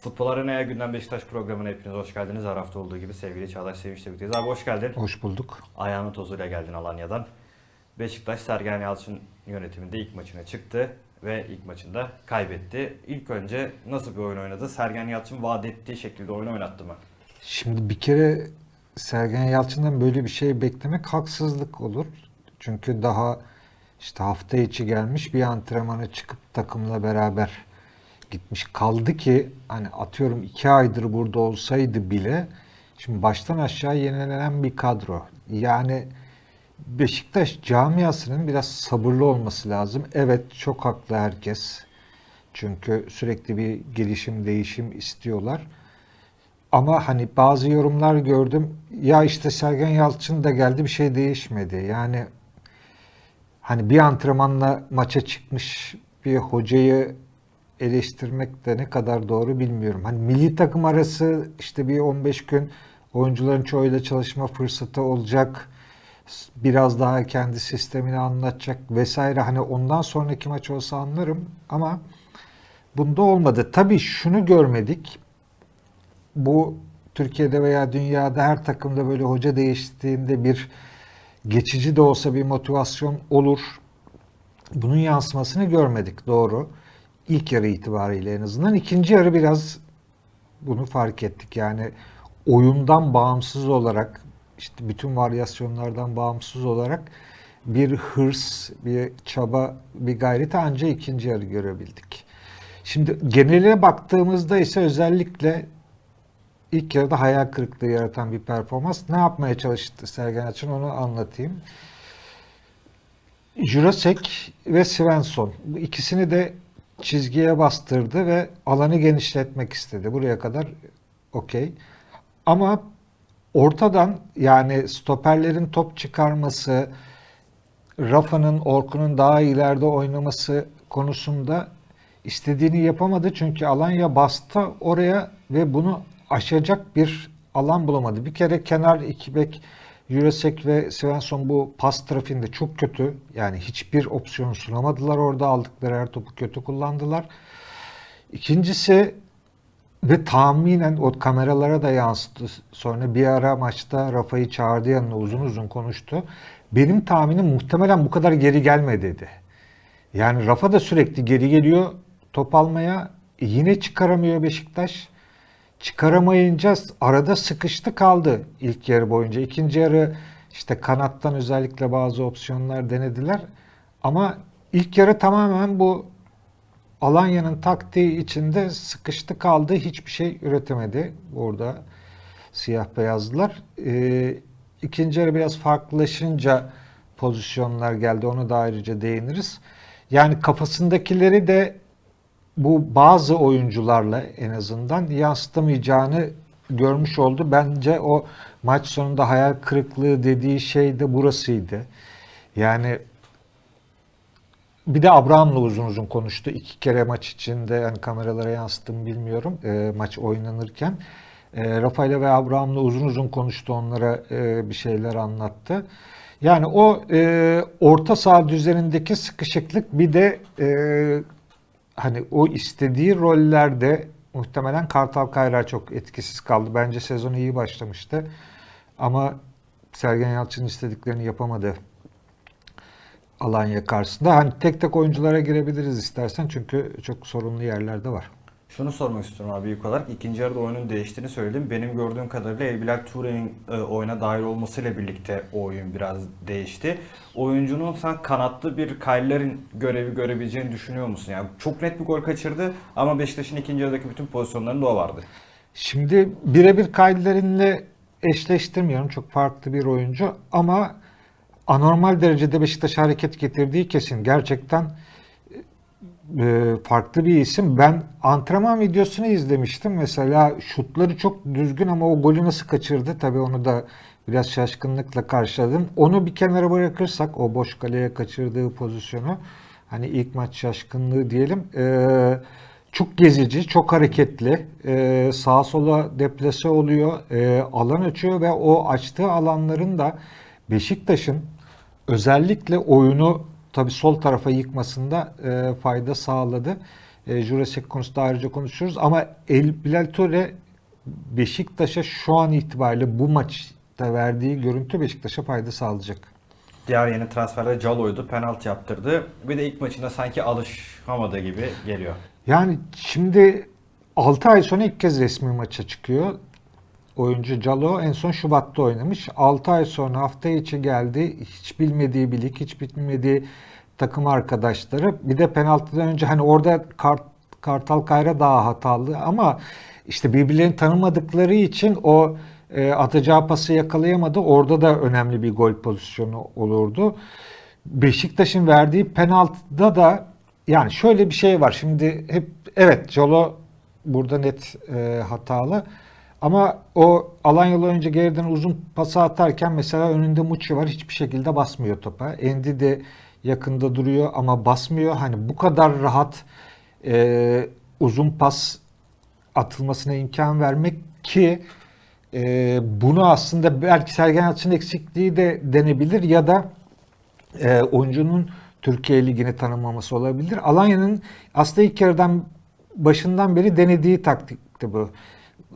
Futbol Arena'ya Gündem Beşiktaş programına hepiniz hoş geldiniz. Her hafta olduğu gibi sevgili Çağdaş Sevinç'le birlikteyiz. Abi hoş geldin. Hoş bulduk. Ayağının tozuyla geldin Alanya'dan. Beşiktaş Sergen Yalçın yönetiminde ilk maçına çıktı ve ilk maçında kaybetti. İlk önce nasıl bir oyun oynadı? Sergen Yalçın vaat ettiği şekilde oyun oynattı mı? Şimdi bir kere Sergen Yalçın'dan böyle bir şey beklemek haksızlık olur. Çünkü daha işte hafta içi gelmiş bir antrenmana çıkıp takımla beraber gitmiş. Kaldı ki hani atıyorum iki aydır burada olsaydı bile şimdi baştan aşağı yenilenen bir kadro. Yani Beşiktaş camiasının biraz sabırlı olması lazım. Evet çok haklı herkes. Çünkü sürekli bir gelişim, değişim istiyorlar. Ama hani bazı yorumlar gördüm. Ya işte Sergen Yalçın da geldi bir şey değişmedi. Yani hani bir antrenmanla maça çıkmış bir hocayı eleştirmek de ne kadar doğru bilmiyorum. Hani milli takım arası işte bir 15 gün oyuncuların çoğuyla çalışma fırsatı olacak. Biraz daha kendi sistemini anlatacak vesaire. Hani ondan sonraki maç olsa anlarım ama bunda olmadı. Tabii şunu görmedik bu Türkiye'de veya dünyada her takımda böyle hoca değiştiğinde bir geçici de olsa bir motivasyon olur. Bunun yansımasını görmedik doğru. İlk yarı itibariyle en azından. ikinci yarı biraz bunu fark ettik. Yani oyundan bağımsız olarak işte bütün varyasyonlardan bağımsız olarak bir hırs, bir çaba, bir gayret ancak ikinci yarı görebildik. Şimdi geneline baktığımızda ise özellikle ilk yarıda hayal kırıklığı yaratan bir performans. Ne yapmaya çalıştı Sergen Yalçın onu anlatayım. Jurasek ve Svensson bu ikisini de çizgiye bastırdı ve alanı genişletmek istedi. Buraya kadar okey. Ama ortadan yani stoperlerin top çıkarması, Rafa'nın, Orkun'un daha ileride oynaması konusunda istediğini yapamadı. Çünkü Alanya bastı oraya ve bunu aşacak bir alan bulamadı. Bir kere kenar iki bek Jurasek ve Svensson bu pas trafiğinde çok kötü. Yani hiçbir opsiyon sunamadılar orada. Aldıkları her topu kötü kullandılar. İkincisi ve tahminen o kameralara da yansıdı. Sonra bir ara maçta Rafa'yı çağırdı yanına uzun uzun konuştu. Benim tahminim muhtemelen bu kadar geri gelme dedi. Yani Rafa da sürekli geri geliyor top almaya. E yine çıkaramıyor Beşiktaş. Çıkaramayınca arada sıkıştı kaldı ilk yarı boyunca. İkinci yarı işte kanattan özellikle bazı opsiyonlar denediler. Ama ilk yarı tamamen bu Alanya'nın taktiği içinde sıkıştı kaldı. Hiçbir şey üretemedi burada siyah beyazlılar. Ee, ikinci yarı biraz farklılaşınca pozisyonlar geldi. Onu da ayrıca değiniriz. Yani kafasındakileri de bu bazı oyuncularla en azından yansıtamayacağını görmüş oldu. Bence o maç sonunda hayal kırıklığı dediği şey de burasıydı. Yani bir de Abraham'la uzun uzun konuştu. İki kere maç içinde yani kameralara yansıttım bilmiyorum e, maç oynanırken. E, Rafaela ve Abraham'la uzun uzun konuştu onlara e, bir şeyler anlattı. Yani o e, orta saha düzenindeki sıkışıklık bir de e, hani o istediği rollerde muhtemelen Kartal Kayra çok etkisiz kaldı. Bence sezon iyi başlamıştı. Ama Sergen Yalçın istediklerini yapamadı Alanya karşısında. Hani tek tek oyunculara girebiliriz istersen çünkü çok sorunlu yerlerde var. Şunu sormak istiyorum abi ilk olarak. İkinci yarıda oyunun değiştiğini söyledim. Benim gördüğüm kadarıyla Elbilal Ture'nin e, oyuna dahil olmasıyla birlikte o oyun biraz değişti. Oyuncunun sen kanatlı bir Kayler'in görevi görebileceğini düşünüyor musun? Yani çok net bir gol kaçırdı ama Beşiktaş'ın ikinci yarıdaki bütün pozisyonlarında o vardı. Şimdi birebir Kaydilerinle eşleştirmiyorum. Çok farklı bir oyuncu ama anormal derecede Beşiktaş hareket getirdiği kesin. Gerçekten e, farklı bir isim. Ben antrenman videosunu izlemiştim. Mesela şutları çok düzgün ama o golü nasıl kaçırdı? Tabii onu da biraz şaşkınlıkla karşıladım. Onu bir kenara bırakırsak o boş kaleye kaçırdığı pozisyonu hani ilk maç şaşkınlığı diyelim. E, çok gezici, çok hareketli. E, sağa sola deplase oluyor. E, alan açıyor ve o açtığı alanların da Beşiktaş'ın özellikle oyunu tabii sol tarafa yıkmasında e, fayda sağladı. E, Jurasek konusunda ayrıca konuşuruz. Ama El Bilal Ture Beşiktaş'a şu an itibariyle bu maçta verdiği görüntü Beşiktaş'a fayda sağlayacak. Diğer yeni transferde Calo'ydu. Penaltı yaptırdı. Bir de ilk maçında sanki alışamadığı gibi geliyor. Yani şimdi 6 ay sonra ilk kez resmi maça çıkıyor. Oyuncu Calo en son Şubat'ta oynamış. 6 ay sonra hafta içi geldi. Hiç bilmediği bir lig, hiç bilmediği takım arkadaşları. Bir de penaltıdan önce hani orada Kart, Kartal Kayra daha hatalı ama işte birbirlerini tanımadıkları için o e, atacağı pası yakalayamadı. Orada da önemli bir gol pozisyonu olurdu. Beşiktaş'ın verdiği penaltıda da yani şöyle bir şey var. Şimdi hep evet Colo burada net e, hatalı. Ama o Alanyalı önce geriden uzun pası atarken mesela önünde Muçi var. Hiçbir şekilde basmıyor topa. Endi de yakında duruyor ama basmıyor. Hani bu kadar rahat e, uzun pas atılmasına imkan vermek ki e, bunu aslında belki Sergen Yalçın eksikliği de denebilir ya da e, oyuncunun Türkiye Ligi'ni tanımaması olabilir. Alanya'nın aslında ilk yarıdan başından beri denediği taktikti bu.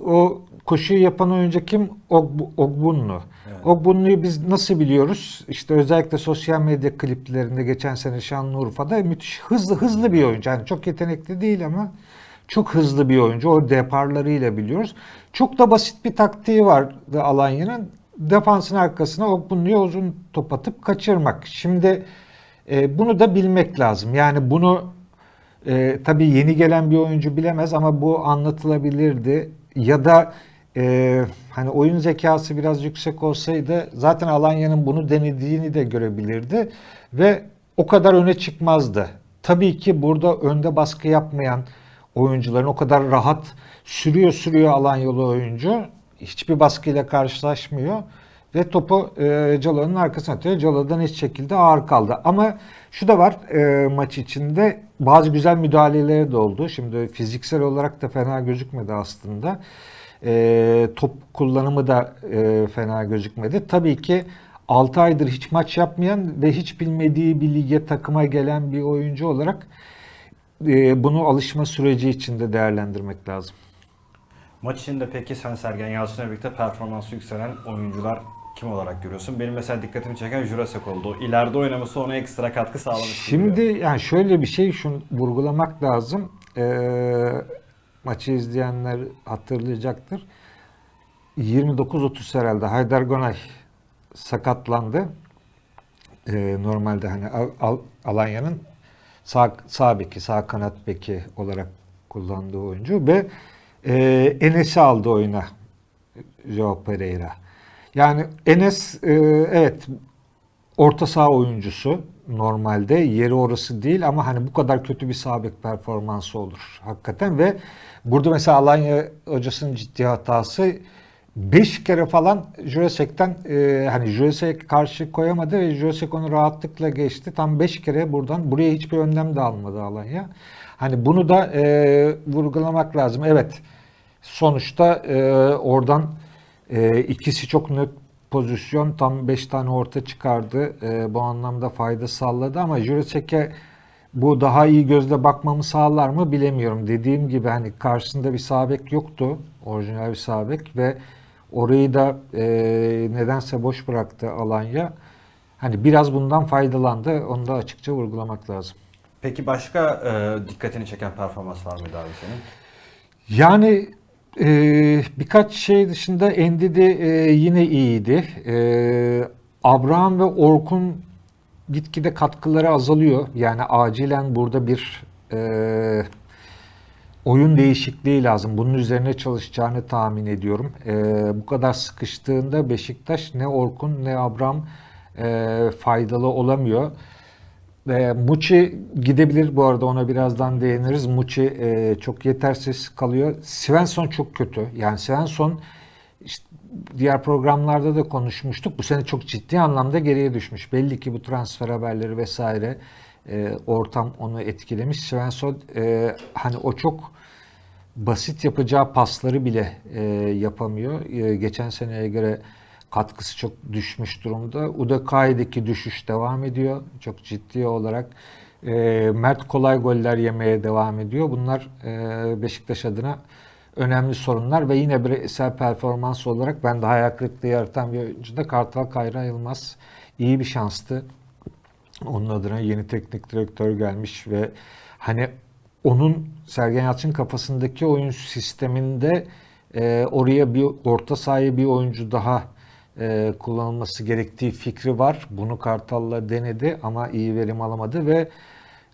O koşuyu yapan oyuncu kim? Ogbu- Ogbunlu. Evet. Ogbunlu'yu biz nasıl biliyoruz? İşte özellikle sosyal medya kliplerinde geçen sene Şanlıurfa'da müthiş hızlı hızlı bir oyuncu. Yani çok yetenekli değil ama çok hızlı bir oyuncu. O deparlarıyla biliyoruz. Çok da basit bir taktiği vardı Alanya'nın. Defansın arkasına Ogbunlu'ya uzun top atıp kaçırmak. Şimdi e, bunu da bilmek lazım. Yani bunu e, tabii yeni gelen bir oyuncu bilemez ama bu anlatılabilirdi. Ya da e, hani oyun zekası biraz yüksek olsaydı zaten Alanya'nın bunu denediğini de görebilirdi ve o kadar öne çıkmazdı. Tabii ki burada önde baskı yapmayan oyuncuların o kadar rahat sürüyor sürüyor Alanyalı oyuncu hiçbir baskıyla karşılaşmıyor ve topu e, Calo'nun arkasına atıyor. Calo'dan hiç şekilde ağır kaldı. Ama şu da var e, maç içinde bazı güzel müdahaleleri de oldu. Şimdi fiziksel olarak da fena gözükmedi aslında. E, top kullanımı da e, fena gözükmedi. Tabii ki 6 aydır hiç maç yapmayan ve hiç bilmediği bir lige takıma gelen bir oyuncu olarak e, bunu alışma süreci içinde değerlendirmek lazım. Maç içinde peki sen Sergen Yalçın'la birlikte performansı yükselen oyuncular kim olarak görüyorsun? Benim mesela dikkatimi çeken Jurasek oldu. İleride oynaması ona ekstra katkı sağlamış gibi Şimdi geliyor. yani şöyle bir şey şunu vurgulamak lazım. Ee, maçı izleyenler hatırlayacaktır. 29-30 herhalde Haydar Gonay sakatlandı. Ee, normalde hani Al- Al- Alanya'nın sağ, sağ beki, sağ kanat beki olarak kullandığı oyuncu ve e, Enes'i aldı oyuna Joao Pereira. Yani Enes e, evet orta saha oyuncusu normalde yeri orası değil ama hani bu kadar kötü bir sağ bek performansı olur hakikaten ve burada mesela Alanya hocasının ciddi hatası 5 kere falan Juresek'ten e, hani Juresek karşı koyamadı ve Juresek onu rahatlıkla geçti. Tam 5 kere buradan buraya hiçbir önlem de almadı Alanya. Hani bunu da e, vurgulamak lazım. Evet sonuçta e, oradan e, ikisi çok net pozisyon tam 5 tane orta çıkardı. E, bu anlamda fayda sağladı ama Juresek'e bu daha iyi gözle bakmamı sağlar mı bilemiyorum. Dediğim gibi hani karşısında bir sağ bek yoktu. Orijinal bir sağ bek ve orayı da e, nedense boş bıraktı Alanya. Hani biraz bundan faydalandı. Onu da açıkça vurgulamak lazım. Peki başka e, dikkatini çeken performans var mıydı abi senin? Yani e, birkaç şey dışında Endidi e, yine iyiydi. E, Abraham ve Orkun gitgide katkıları azalıyor. Yani acilen burada bir e, oyun değişikliği lazım. Bunun üzerine çalışacağını tahmin ediyorum. E, bu kadar sıkıştığında Beşiktaş ne Orkun ne Abraham e, faydalı olamıyor. E, Muçi gidebilir bu arada ona birazdan değiniriz. Muçi e, çok yetersiz kalıyor. Svensson çok kötü. Yani Svensson işte diğer programlarda da konuşmuştuk. Bu sene çok ciddi anlamda geriye düşmüş. Belli ki bu transfer haberleri vesaire e, ortam onu etkilemiş. Svensson e, hani o çok basit yapacağı pasları bile e, yapamıyor. E, geçen seneye göre katkısı çok düşmüş durumda. Udakai'deki düşüş devam ediyor. Çok ciddi olarak E, Mert kolay goller yemeye devam ediyor. Bunlar e, Beşiktaş adına önemli sorunlar ve yine bireysel performans olarak ben de hayal kırıklığı yaratan bir oyuncu da Kartal Kayra Yılmaz iyi bir şanstı. Onun adına yeni teknik direktör gelmiş ve hani onun Sergen Yalçın kafasındaki oyun sisteminde e, oraya bir orta sahaya bir oyuncu daha e, kullanılması gerektiği fikri var. Bunu Kartal'la denedi ama iyi verim alamadı ve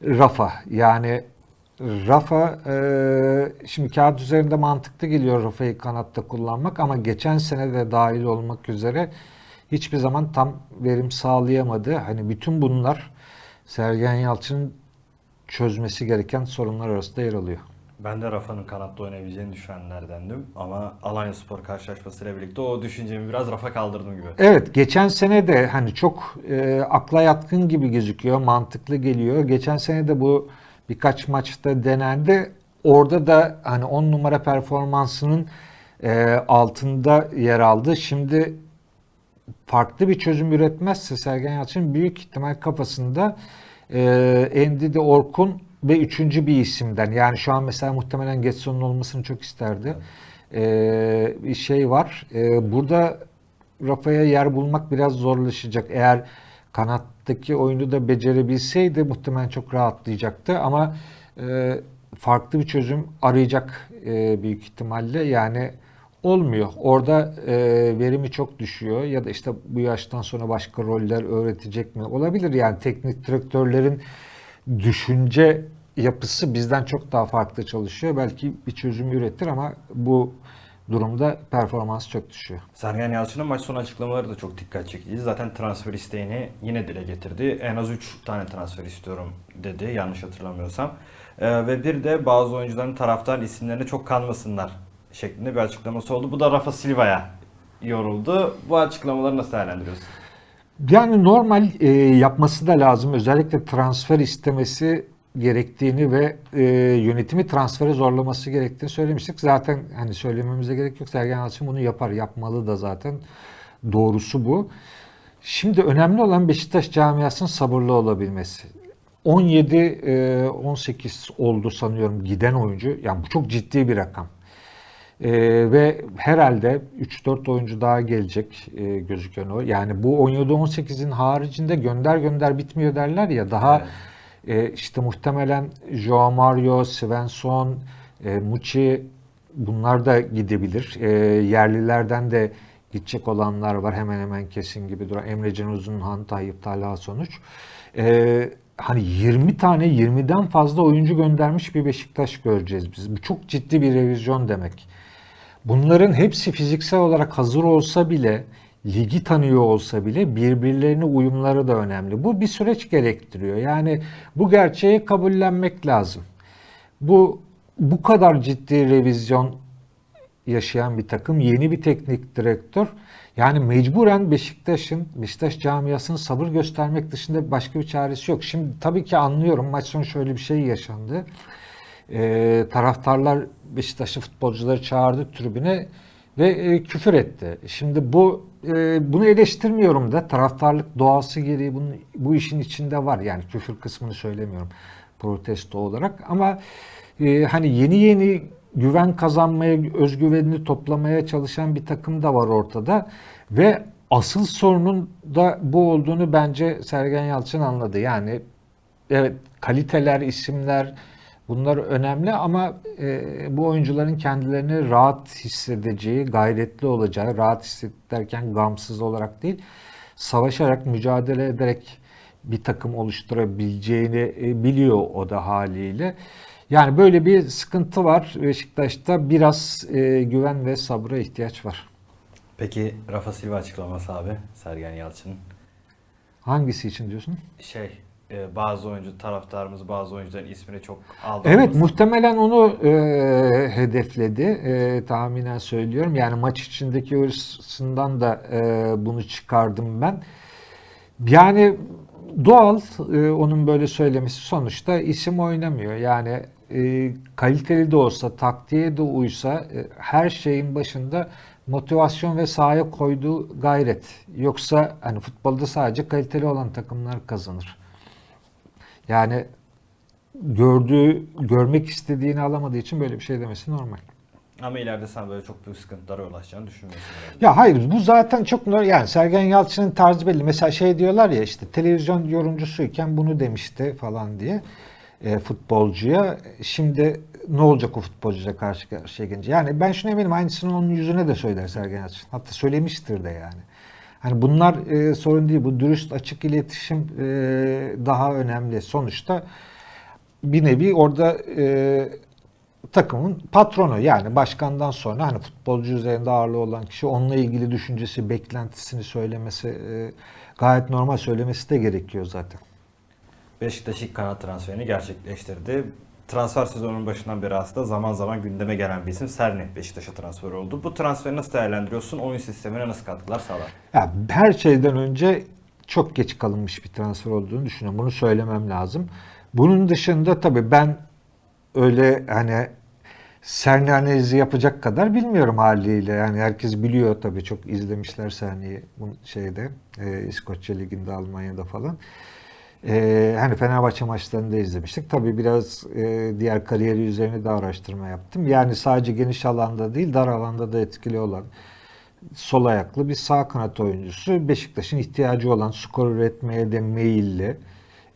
Rafa yani Rafa e, şimdi kağıt üzerinde mantıklı geliyor Rafa'yı kanatta kullanmak ama geçen sene de dahil olmak üzere hiçbir zaman tam verim sağlayamadı. Hani bütün bunlar Sergen Yalçın'ın çözmesi gereken sorunlar arasında yer alıyor. Ben de Rafa'nın kanatta oynayabileceğini düşünenlerdendim ama Alanya Spor karşılaşmasıyla birlikte o düşüncemi biraz Rafa kaldırdım gibi. Evet, geçen sene de hani çok e, akla yatkın gibi gözüküyor, mantıklı geliyor. Geçen sene de bu birkaç maçta denendi. Orada da hani 10 numara performansının e, altında yer aldı. Şimdi farklı bir çözüm üretmezse Sergen Yalçın büyük ihtimal kafasında e, Endidi Orkun ve üçüncü bir isimden yani şu an mesela muhtemelen Getson'un olmasını çok isterdi. E, bir şey var. E, burada Rafa'ya yer bulmak biraz zorlaşacak. Eğer kanattaki oyunu da becerebilseydi muhtemelen çok rahatlayacaktı ama e, farklı bir çözüm arayacak e, büyük ihtimalle. Yani olmuyor. Orada e, verimi çok düşüyor ya da işte bu yaştan sonra başka roller öğretecek mi? Olabilir yani teknik direktörlerin düşünce yapısı bizden çok daha farklı çalışıyor. Belki bir çözüm üretir ama bu durumda performans çok düşüyor. Sergen Yalçın'ın maç sonu açıklamaları da çok dikkat çekici. Zaten transfer isteğini yine dile getirdi. En az 3 tane transfer istiyorum dedi yanlış hatırlamıyorsam. Ee, ve bir de bazı oyuncuların taraftar isimlerine çok kalmasınlar şeklinde bir açıklaması oldu. Bu da Rafa Silva'ya yoruldu. Bu açıklamaları nasıl değerlendiriyorsun? Yani normal e, yapması da lazım. Özellikle transfer istemesi gerektiğini ve e, yönetimi transfere zorlaması gerektiğini söylemiştik. Zaten hani söylememize gerek yok. Sergen Yalçın bunu yapar, yapmalı da zaten. Doğrusu bu. Şimdi önemli olan Beşiktaş camiasının sabırlı olabilmesi. 17-18 oldu sanıyorum giden oyuncu. Yani bu çok ciddi bir rakam. Ee, ve herhalde 3-4 oyuncu daha gelecek e, gözüken o. Yani bu 17-18'in haricinde gönder gönder bitmiyor derler ya daha e, işte muhtemelen Joao Mario, Svensson, e, Muçi bunlar da gidebilir. E, yerlilerden de gidecek olanlar var hemen hemen kesin gibi duran. Emre Can Uzunhan, Tayyip Talha sonuç. E, hani 20 tane 20'den fazla oyuncu göndermiş bir Beşiktaş göreceğiz biz. Bu çok ciddi bir revizyon demek. Bunların hepsi fiziksel olarak hazır olsa bile, ligi tanıyor olsa bile birbirlerine uyumları da önemli. Bu bir süreç gerektiriyor. Yani bu gerçeği kabullenmek lazım. Bu bu kadar ciddi revizyon yaşayan bir takım, yeni bir teknik direktör. Yani mecburen Beşiktaş'ın, Beşiktaş camiasının sabır göstermek dışında başka bir çaresi yok. Şimdi tabii ki anlıyorum maç sonu şöyle bir şey yaşandı. Ee, taraftarlar Beşiktaşlı futbolcuları çağırdı tribüne ve e, küfür etti. Şimdi bu e, bunu eleştirmiyorum da taraftarlık doğası gereği bunun, bu işin içinde var. Yani küfür kısmını söylemiyorum protesto olarak ama e, hani yeni yeni güven kazanmaya, özgüvenini toplamaya çalışan bir takım da var ortada ve asıl sorunun da bu olduğunu bence Sergen Yalçın anladı. Yani evet kaliteler, isimler bunlar önemli ama e, bu oyuncuların kendilerini rahat hissedeceği, gayretli olacağı, rahat hissederken gamsız olarak değil, savaşarak, mücadele ederek bir takım oluşturabileceğini e, biliyor o da haliyle. Yani böyle bir sıkıntı var. Beşiktaş'ta biraz e, güven ve sabra ihtiyaç var. Peki Rafa Silva açıklaması abi Sergen Yalçın'ın. Hangisi için diyorsun? Şey e, bazı oyuncu taraftarımız bazı oyuncuların ismini çok aldı. Evet muhtemelen onu e, hedefledi. E, tahminen söylüyorum. Yani maç içindeki hırsından da e, bunu çıkardım ben. Yani doğal e, onun böyle söylemesi sonuçta isim oynamıyor. Yani e, kaliteli de olsa, taktiğe de uysa e, her şeyin başında motivasyon ve sahaya koyduğu gayret. Yoksa hani futbolda sadece kaliteli olan takımlar kazanır. Yani gördüğü, görmek istediğini alamadığı için böyle bir şey demesi normal. Ama ileride sen böyle çok büyük sıkıntılara yol açacağını düşünmüyorsun herhalde. Ya hayır bu zaten çok. Yani Sergen Yalçın'ın tarzı belli. Mesela şey diyorlar ya işte televizyon yorumcusuyken bunu demişti falan diye e, futbolcuya. Şimdi ne olacak o futbolcuya karşı karşıya gelince? Yani ben şuna eminim aynısını onun yüzüne de söyler Sergen Yalçın. Hatta söylemiştir de yani. Hani bunlar e, sorun değil. Bu dürüst açık iletişim e, daha önemli. Sonuçta bir nevi orada e, takımın patronu yani başkandan sonra hani futbolcu üzerinde ağırlığı olan kişi onunla ilgili düşüncesi, beklentisini söylemesi e, gayet normal söylemesi de gerekiyor zaten. Beşiktaş ilk kanat transferini gerçekleştirdi. Transfer sezonunun başından beri aslında zaman zaman gündeme gelen bir isim Serni Beşiktaş'a transfer oldu. Bu transferi nasıl değerlendiriyorsun? Oyun sistemine nasıl katkılar sağlar? Ya her şeyden önce çok geç kalınmış bir transfer olduğunu düşünüyorum. Bunu söylemem lazım. Bunun dışında tabii ben öyle hani Serni analizi yapacak kadar bilmiyorum haliyle. Yani herkes biliyor tabii çok izlemişler Serni'yi bu şeyde e, İskoçya Ligi'nde Almanya'da falan. E, hani Fenerbahçe maçlarını da izlemiştik. Tabii biraz e, diğer kariyeri üzerine de araştırma yaptım. Yani sadece geniş alanda değil dar alanda da etkili olan sol ayaklı bir sağ kanat oyuncusu. Beşiktaş'ın ihtiyacı olan skor üretmeye de meyilli.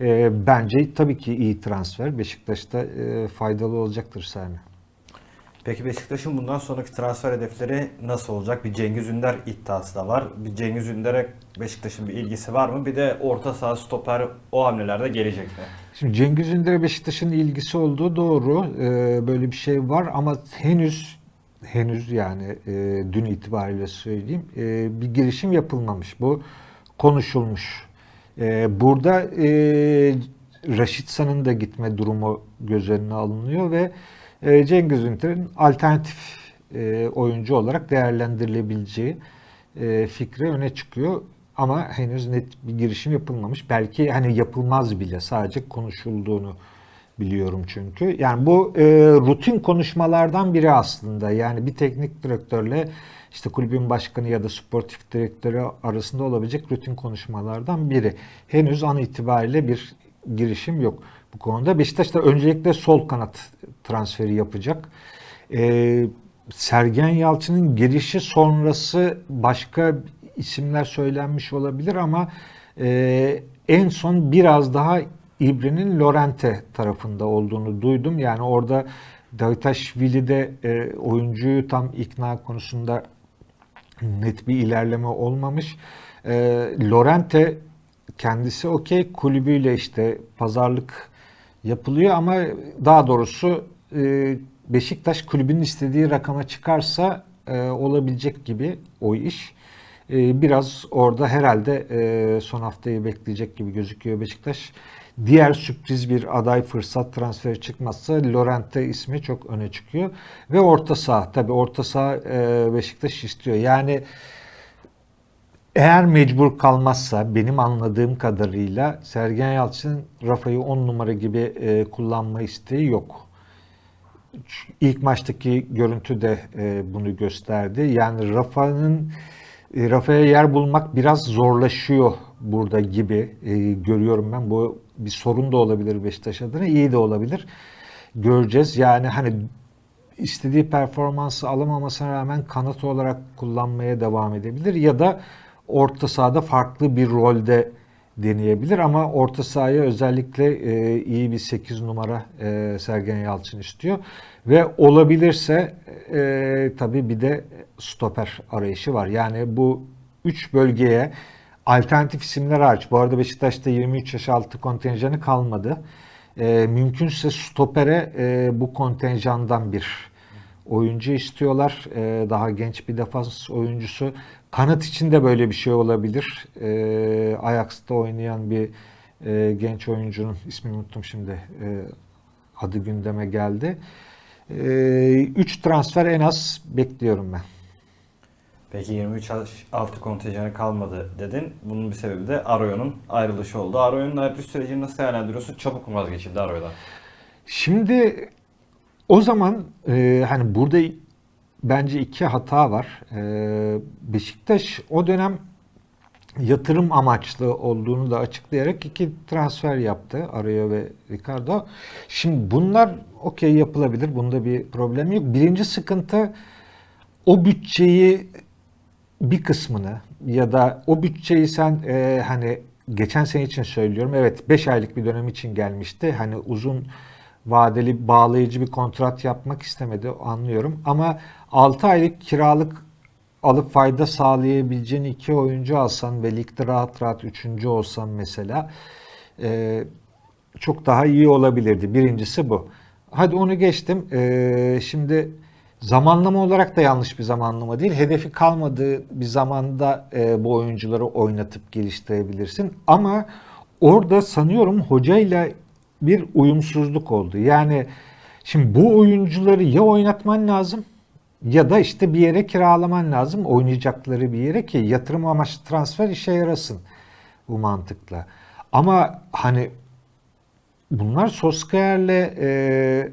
E, bence tabii ki iyi transfer. Beşiktaş'ta e, faydalı olacaktır Serni. Peki Beşiktaş'ın bundan sonraki transfer hedefleri nasıl olacak? Bir Cengiz Ünder iddiası da var. Bir Cengiz Ünder'e Beşiktaş'ın bir ilgisi var mı? Bir de orta saha stoper o hamlelerde gelecek mi? Şimdi Cengiz Ünder'e Beşiktaş'ın ilgisi olduğu doğru. Ee, böyle bir şey var ama henüz henüz yani e, dün itibariyle söyleyeyim e, bir girişim yapılmamış. Bu konuşulmuş. E, burada e, Raşit San'ın da gitme durumu göz önüne alınıyor ve e, Cengiz Ünder'in alternatif e, oyuncu olarak değerlendirilebileceği e, fikri öne çıkıyor. Ama henüz net bir girişim yapılmamış. Belki hani yapılmaz bile sadece konuşulduğunu biliyorum çünkü. Yani bu e, rutin konuşmalardan biri aslında. Yani bir teknik direktörle işte kulübün başkanı ya da sportif direktörü arasında olabilecek rutin konuşmalardan biri. Henüz an itibariyle bir girişim yok bu konuda. Beşiktaş da öncelikle sol kanat transferi yapacak. E, Sergen Yalçın'ın girişi sonrası başka isimler söylenmiş olabilir ama e, en son biraz daha İbri'nin Lorente tarafında olduğunu duydum. Yani orada Davitaşvili'de e, oyuncuyu tam ikna konusunda net bir ilerleme olmamış. E, Lorente kendisi okey kulübüyle işte pazarlık yapılıyor ama daha doğrusu e, Beşiktaş kulübünün istediği rakama çıkarsa e, olabilecek gibi o iş. E, biraz orada herhalde e, son haftayı bekleyecek gibi gözüküyor Beşiktaş. Diğer sürpriz bir aday fırsat transferi çıkmazsa Lorente ismi çok öne çıkıyor. Ve orta saha. Tabii orta saha e, Beşiktaş istiyor. Yani eğer mecbur kalmazsa benim anladığım kadarıyla Sergen Yalçın Rafa'yı 10 numara gibi e, kullanma isteği yok. İlk maçtaki görüntü de e, bunu gösterdi. Yani Rafa'nın e, Rafa'ya yer bulmak biraz zorlaşıyor burada gibi e, görüyorum ben. Bu bir sorun da olabilir Beşiktaş adına, iyi de olabilir. Göreceğiz. Yani hani istediği performansı alamamasına rağmen kanat olarak kullanmaya devam edebilir ya da orta sahada farklı bir rolde deneyebilir ama orta sahaya özellikle e, iyi bir 8 numara e, Sergen Yalçın istiyor ve olabilirse e, tabii bir de stoper arayışı var. Yani bu üç bölgeye alternatif isimler hariç. Bu arada Beşiktaş'ta 23 yaş altı kontenjanı kalmadı. E, mümkünse stopere e, bu kontenjandan bir oyuncu istiyorlar. E, daha genç bir defans oyuncusu. Kanat için de böyle bir şey olabilir. E, Ajax'ta oynayan bir e, genç oyuncunun ismini unuttum şimdi. E, adı gündeme geldi. 3 transfer en az bekliyorum ben. Peki 23 yaş altı kontenjanı kalmadı dedin. Bunun bir sebebi de Arroyo'nun ayrılışı oldu. Arroyo'nun ayrılış sürecini nasıl değerlendiriyorsun? Çabuk mu vazgeçildi Arroyo'dan? Şimdi o zaman e, hani burada bence iki hata var. E, Beşiktaş o dönem yatırım amaçlı olduğunu da açıklayarak iki transfer yaptı Arroyo ve Ricardo. Şimdi bunlar okey yapılabilir. Bunda bir problem yok. Birinci sıkıntı o bütçeyi bir kısmını ya da o bütçeyi sen e, hani geçen sene için söylüyorum. Evet 5 aylık bir dönem için gelmişti. Hani uzun vadeli bağlayıcı bir kontrat yapmak istemedi anlıyorum. Ama 6 aylık kiralık alıp fayda sağlayabileceğin iki oyuncu alsan ve ligde rahat rahat üçüncü olsan mesela e, çok daha iyi olabilirdi. Birincisi bu. Hadi onu geçtim. E, şimdi zamanlama olarak da yanlış bir zamanlama değil. Hedefi kalmadığı bir zamanda e, bu oyuncuları oynatıp geliştirebilirsin. Ama orada sanıyorum hocayla bir uyumsuzluk oldu. Yani şimdi bu oyuncuları ya oynatman lazım ya da işte bir yere kiralaman lazım oynayacakları bir yere ki yatırım amaçlı transfer işe yarasın bu mantıkla. Ama hani bunlar Solskjaer'le e,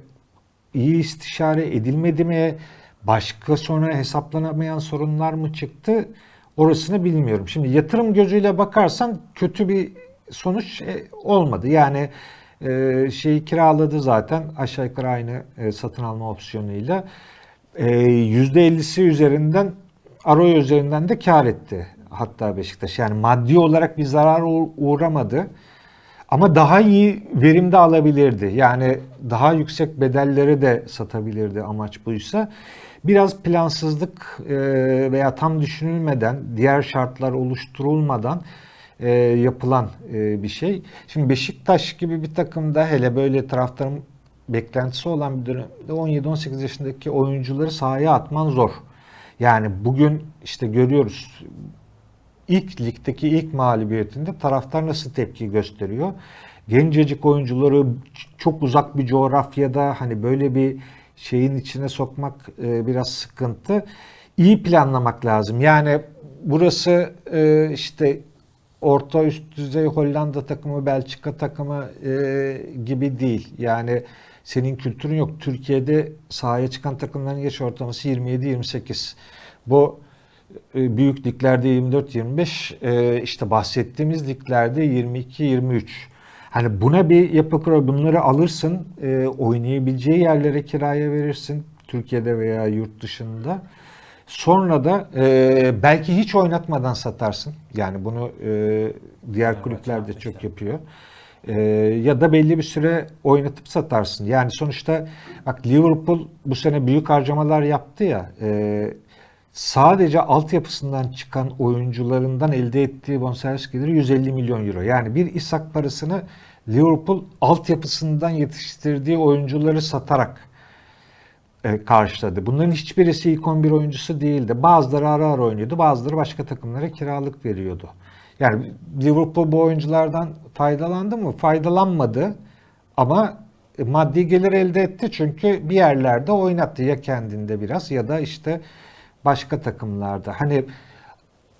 iyi istişare edilmedi mi? Başka sonra hesaplanamayan sorunlar mı çıktı? Orasını bilmiyorum. Şimdi yatırım gözüyle bakarsan kötü bir sonuç e, olmadı. Yani e, şeyi kiraladı zaten aşağı yukarı aynı e, satın alma opsiyonuyla. E, %50'si üzerinden Arroyo üzerinden de kar etti hatta Beşiktaş. Yani maddi olarak bir zarar uğ- uğramadı. Ama daha iyi verim de alabilirdi. Yani daha yüksek bedelleri de satabilirdi amaç buysa. Biraz plansızlık e, veya tam düşünülmeden, diğer şartlar oluşturulmadan e, yapılan e, bir şey. Şimdi Beşiktaş gibi bir takımda hele böyle taraftarın beklentisi olan bir dönemde 17-18 yaşındaki oyuncuları sahaya atman zor. Yani bugün işte görüyoruz ilk ligdeki ilk mağlubiyetinde taraftar nasıl tepki gösteriyor? Gencecik oyuncuları çok uzak bir coğrafyada hani böyle bir şeyin içine sokmak e, biraz sıkıntı. İyi planlamak lazım. Yani burası e, işte orta üst düzey Hollanda takımı, Belçika takımı e, gibi değil. Yani senin kültürün yok. Türkiye'de sahaya çıkan takımların yaş ortalaması 27-28. Bu e, büyük liglerde 24-25 e, işte bahsettiğimiz liglerde 22-23. Hani buna bir yapı kurar, bunları alırsın, e, oynayabileceği yerlere kiraya verirsin Türkiye'de veya yurt dışında. Sonra da e, belki hiç oynatmadan satarsın. Yani bunu e, diğer kulüpler de çok yapıyor. E, ya da belli bir süre oynatıp satarsın. Yani sonuçta bak Liverpool bu sene büyük harcamalar yaptı ya. E, sadece altyapısından çıkan oyuncularından elde ettiği bonservis geliri 150 milyon euro. Yani bir İshak parasını Liverpool altyapısından yetiştirdiği oyuncuları satarak karşıladı. Bunların hiçbirisi ilk 11 oyuncusu değildi. Bazıları ara ara oynuyordu, bazıları başka takımlara kiralık veriyordu. Yani Liverpool bu oyunculardan faydalandı mı? Faydalanmadı. Ama e, maddi gelir elde etti çünkü bir yerlerde oynattı ya kendinde biraz ya da işte başka takımlarda. Hani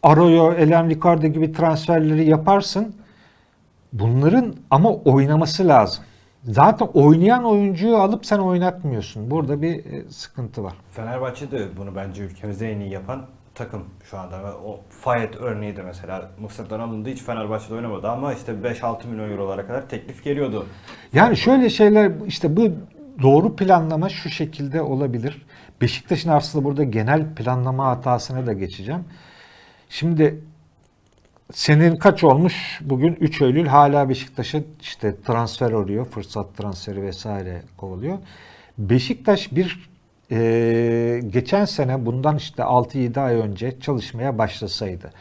Arroyo, Elen Ricardo gibi transferleri yaparsın. Bunların ama oynaması lazım. Zaten oynayan oyuncuyu alıp sen oynatmıyorsun. Burada bir e, sıkıntı var. Fenerbahçe de bunu bence ülkemizde en iyi yapan takım şu anda. O Fayet örneği de mesela Mısır'dan alındı hiç Fenerbahçe'de oynamadı ama işte 5-6 milyon eurolara kadar teklif geliyordu. Yani şöyle şeyler işte bu doğru planlama şu şekilde olabilir. Beşiktaş'ın aslında burada genel planlama hatasına da geçeceğim. Şimdi senin kaç olmuş? Bugün 3 Eylül hala Beşiktaş'a işte transfer oluyor. Fırsat transferi vesaire kovalıyor. Beşiktaş bir e, geçen sene bundan işte 6-7 ay önce çalışmaya başlasaydı.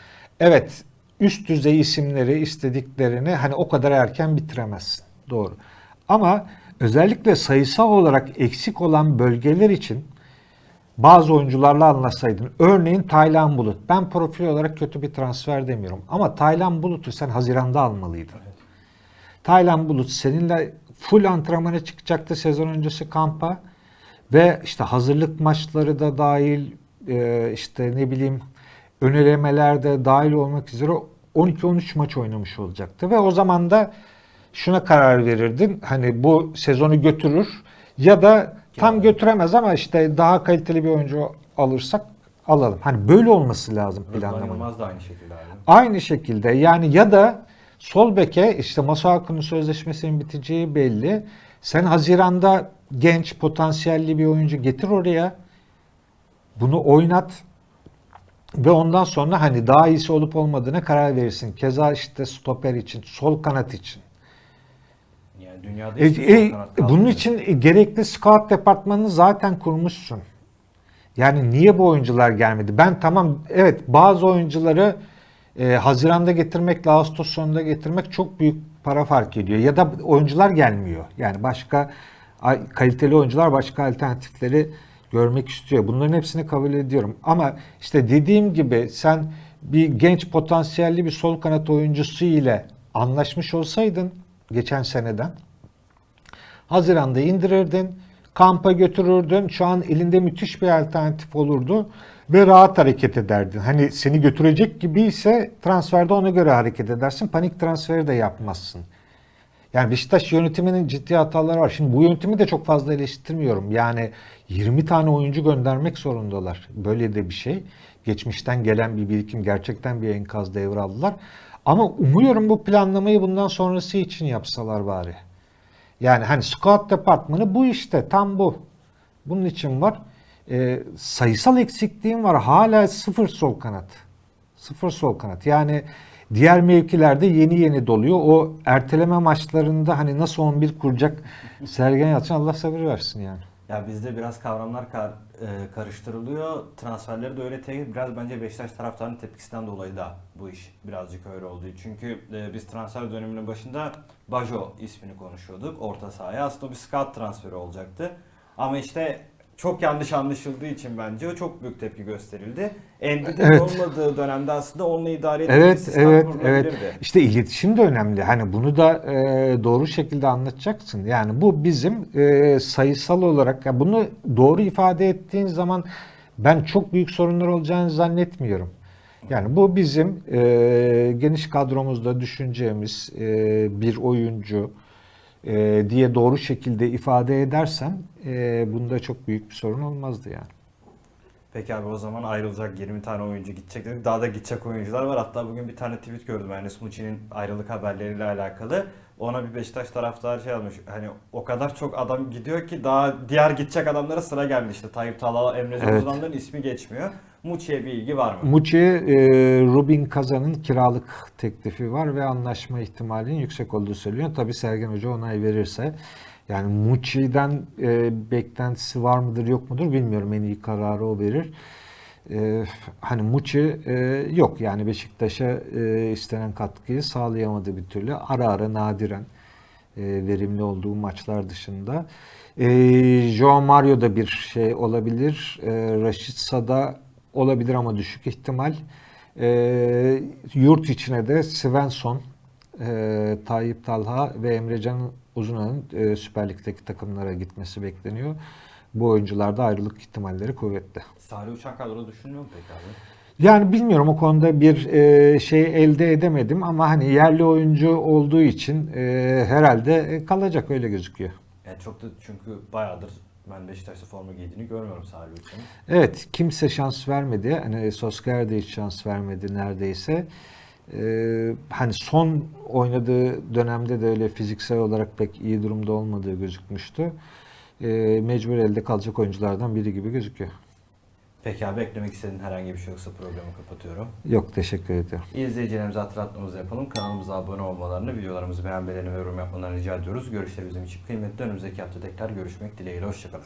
Evet üst düzey isimleri istediklerini hani o kadar erken bitiremezsin. Doğru. Ama özellikle sayısal olarak eksik olan bölgeler için bazı oyuncularla anlaşsaydın. Örneğin Taylan Bulut. Ben profil olarak kötü bir transfer demiyorum. Ama Taylan Bulut'u sen Haziran'da almalıydın. Taylan Bulut seninle full antrenmana çıkacaktı sezon öncesi kampa. Ve işte hazırlık maçları da dahil e, işte ne bileyim önelemeler de dahil olmak üzere 12-13 maç oynamış olacaktı. Ve o zaman da şuna karar verirdin. Hani bu sezonu götürür ya da tam götüremez ama işte daha kaliteli bir oyuncu alırsak alalım. Hani böyle olması lazım planlamanın. Yılmaz da aynı şekilde abi. Aynı şekilde yani ya da sol beke işte Masuaku'nun sözleşmesinin biteceği belli. Sen Haziran'da genç potansiyelli bir oyuncu getir oraya. Bunu oynat ve ondan sonra hani daha iyisi olup olmadığına karar verirsin. Keza işte stoper için, sol kanat için. Dünyada E, e, kalmadı. bunun için e, gerekli scout departmanını zaten kurmuşsun. Yani niye bu oyuncular gelmedi? Ben tamam evet bazı oyuncuları e, Haziran'da getirmekle Ağustos sonunda getirmek çok büyük para fark ediyor. Ya da oyuncular gelmiyor. Yani başka kaliteli oyuncular başka alternatifleri görmek istiyor. Bunların hepsini kabul ediyorum. Ama işte dediğim gibi sen bir genç potansiyelli bir sol kanat oyuncusu ile anlaşmış olsaydın geçen seneden Haziran'da indirirdin, kampa götürürdün. Şu an elinde müthiş bir alternatif olurdu ve rahat hareket ederdin. Hani seni götürecek gibi ise transferde ona göre hareket edersin. Panik transferi de yapmazsın. Yani Beşiktaş yönetiminin ciddi hataları var. Şimdi bu yönetimi de çok fazla eleştirmiyorum. Yani 20 tane oyuncu göndermek zorundalar. Böyle de bir şey. Geçmişten gelen bir birikim gerçekten bir enkaz devraldılar. Ama umuyorum bu planlamayı bundan sonrası için yapsalar bari. Yani hani scout departmanı bu işte tam bu. Bunun için var. Ee, sayısal eksikliğim var. Hala sıfır sol kanat. Sıfır sol kanat. Yani diğer mevkilerde yeni yeni doluyor. O erteleme maçlarında hani nasıl 11 kuracak Sergen Yalçın Allah sabır versin yani. Ya bizde biraz kavramlar kar- e, karıştırılıyor. Transferleri de öyle tek biraz bence Beşiktaş taraftarının tepkisinden dolayı da bu iş birazcık öyle oldu. Çünkü e, biz transfer döneminin başında Bajo ismini konuşuyorduk orta sahaya. Aslında bir scout transferi olacaktı. Ama işte çok yanlış anlaşıldığı için bence o çok büyük tepki gösterildi. Endü'de Evet. olmadığı dönemde aslında onunla idare edildiği Evet, evet, evet. İşte iletişim de önemli. Hani bunu da e, doğru şekilde anlatacaksın. Yani bu bizim e, sayısal olarak ya bunu doğru ifade ettiğin zaman ben çok büyük sorunlar olacağını zannetmiyorum. Yani bu bizim e, geniş kadromuzda düşüneceğimiz e, bir oyuncu e, diye doğru şekilde ifade edersen e, bunda çok büyük bir sorun olmazdı yani. Peki abi o zaman ayrılacak 20 tane oyuncu gidecek dedik. Daha da gidecek oyuncular var. Hatta bugün bir tane tweet gördüm Enes Muçi'nin ayrılık haberleriyle alakalı. Ona bir Beşiktaş taraftarı şey yazmış. Hani o kadar çok adam gidiyor ki daha diğer gidecek adamlara sıra geldi işte. Tayyip Talha, Emre Evet. Uzan'ların ismi geçmiyor. Muçi'ye bir ilgi var mı? Muçi, e, Rubin Kazan'ın kiralık teklifi var ve anlaşma ihtimalinin yüksek olduğu söyleniyor. Tabii Sergen Hoca onay verirse. Yani Muçi'den e, beklentisi var mıdır yok mudur bilmiyorum. En iyi kararı o verir. E, hani Muçi e, yok yani Beşiktaş'a istenen katkıyı sağlayamadı bir türlü. Ara ara nadiren verimli olduğu maçlar dışında. E, Joao Mario da bir şey olabilir. E, Raşit Sada olabilir ama düşük ihtimal. E, yurt içine de Svensson, e, Tayyip Talha ve Emrecan Uzunan'ın e, Süper Lig'deki takımlara gitmesi bekleniyor. Bu oyuncularda ayrılık ihtimalleri kuvvetli. Salih Uçan kadro düşünüyor mu peki abi? Yani bilmiyorum o konuda bir e, şey elde edemedim ama hani yerli oyuncu olduğu için e, herhalde kalacak öyle gözüküyor. Yani çok da çünkü bayağıdır ben Beşiktaş'ta forma giydiğini görmüyorum Salih Uçan'ın. Evet kimse şans vermedi. Hani Solskjaer de hiç şans vermedi neredeyse. Ee, hani son oynadığı dönemde de öyle fiziksel olarak pek iyi durumda olmadığı gözükmüştü. Ee, mecbur elde kalacak oyunculardan biri gibi gözüküyor. Peki abi eklemek istediğin herhangi bir şey yoksa programı kapatıyorum. Yok teşekkür ediyorum. İzleyicilerimize hatırlatmamızı yapalım. Kanalımıza abone olmalarını, videolarımızı beğenmelerini ve yorum yapmalarını rica ediyoruz. Görüşleri bizim için kıymetli. Önümüzdeki hafta tekrar görüşmek dileğiyle. Hoşçakalın.